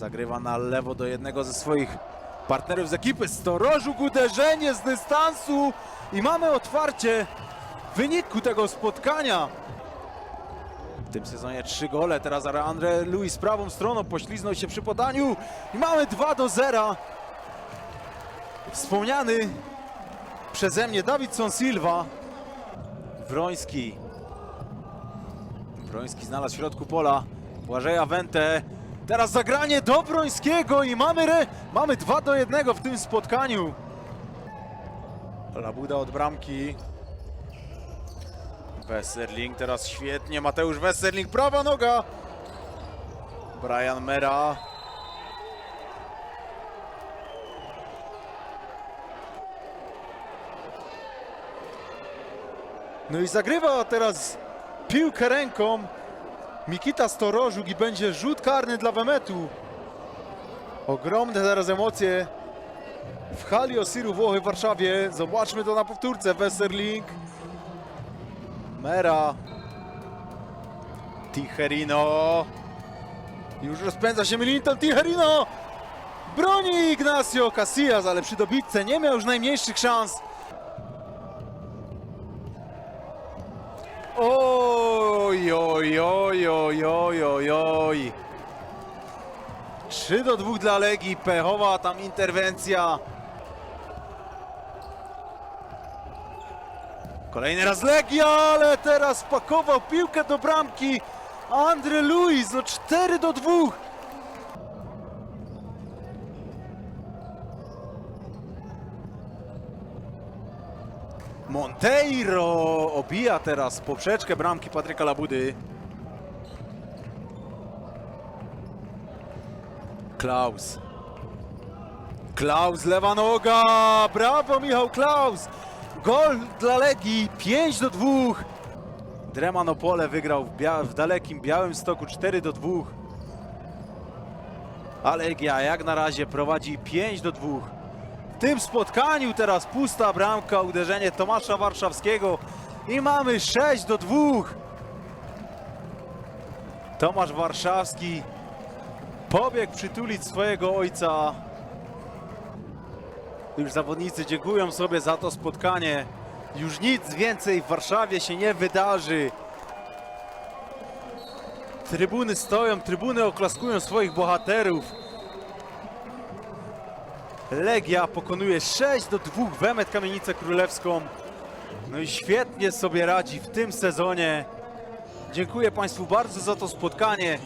Zagrywa na lewo do jednego ze swoich partnerów z ekipy. Storożuk uderzenie z dystansu i mamy otwarcie wyniku tego spotkania. W tym sezonie trzy gole, teraz Andre Luis prawą stroną pośliznął się przy podaniu i mamy 2 do 0. Wspomniany przeze mnie Dawidson Silva. Wroński. Wroński znalazł w środku pola. Błażeja Wente. Teraz zagranie do Brońskiego i mamy, re... mamy 2 do 1 w tym spotkaniu. Labuda od bramki. Westerling teraz świetnie. Mateusz Westerling, prawa noga. Brian Mera. No i zagrywa teraz piłkę ręką Mikita Storożuk i będzie rzut karny dla Wemetu. Ogromne teraz emocje w hali Osiru Włochy w Warszawie. Zobaczmy to na powtórce. Westerling. Mera. Ticherino. Już rozpędza się Milinton Ticherino. Broni Ignacio Casillas, ale przy dobitce nie miał już najmniejszych szans. Oj, oj, oj, oj, oj, oj, oj. 3 do 2 dla Legii, pechowa tam interwencja. Kolejny raz Legia, ale teraz pakował piłkę do bramki. Andre Luis, no 4 do 2. Monteiro obija teraz poprzeczkę bramki Patryka Labudy. Klaus. Klaus, lewa noga. Brawo, Michał Klaus. Gol dla Legii. 5 do 2. Dreman Opole wygrał w, bia- w dalekim Białym Stoku 4 do 2. A Legia jak na razie prowadzi 5 do 2. W tym spotkaniu teraz pusta bramka, uderzenie Tomasza Warszawskiego i mamy 6 do 2. Tomasz Warszawski pobiegł przytulić swojego ojca. Już zawodnicy dziękują sobie za to spotkanie. Już nic więcej w Warszawie się nie wydarzy. Trybuny stoją, trybuny oklaskują swoich bohaterów. Legia pokonuje 6 do 2 Wemet Kamienicę Królewską. No i świetnie sobie radzi w tym sezonie. Dziękuję Państwu bardzo za to spotkanie.